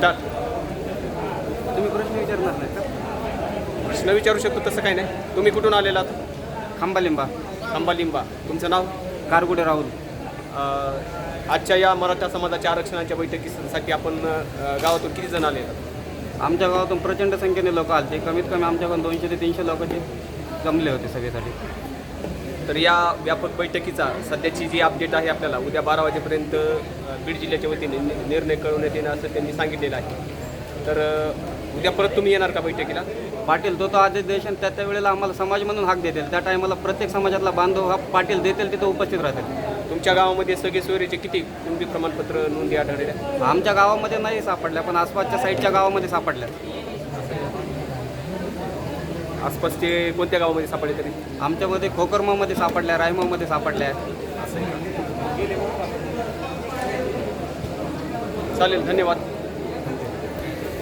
Start तुम्ही प्रश्न विचारणार नाही का? प्रश्न विचारू शकतो तसं काही नाही. तुम्ही कुठून आलेलात खांबालिंबा. खांबालिंबा. तुमचं नाव? कारगुडे राहुल. आजच्या या मराठा समाजाच्या आरक्षणाच्या बैठकीसाठी आपण गावातून किती जण आले? आमच्या गावातून प्रचंड संख्येने लोक आले कमीत कमी आमच्याकडून दोनशे ते तीनशे लोकांचे जमले होते सभेसाठी तर या व्यापक बैठकीचा सध्याची जी अपडेट आहे आपल्याला उद्या बारा वाजेपर्यंत बीड जिल्ह्याच्या वतीने निर्णय कळवण्यात येणार असं त्यांनी सांगितलेलं आहे. तर उद्या परत तुम्ही येणार का बैठकीला? पाटील तो तो आदेश देशन त्या त्या वेळेला आम्हाला समाज म्हणून हाक देतील. त्या टायमाला प्रत्येक समाजातला बांधव हा पाटील देतील तिथं उपस्थित राहतील. तुमच्या गावामध्ये सगळे सोयरीचे किती कुणबी प्रमाणपत्र नोंदी आढळलेल्या? आमच्या गावामध्ये नाही सापडल्या पण आसपासच्या साईडच्या गावामध्ये सापडल्या. आसपासचे कोणत्या गावामध्ये सापडले तरी? आमच्यामध्ये खोकरमामध्ये सापडल्या रायमामध्ये सापडल्या. चालेल धन्यवाद.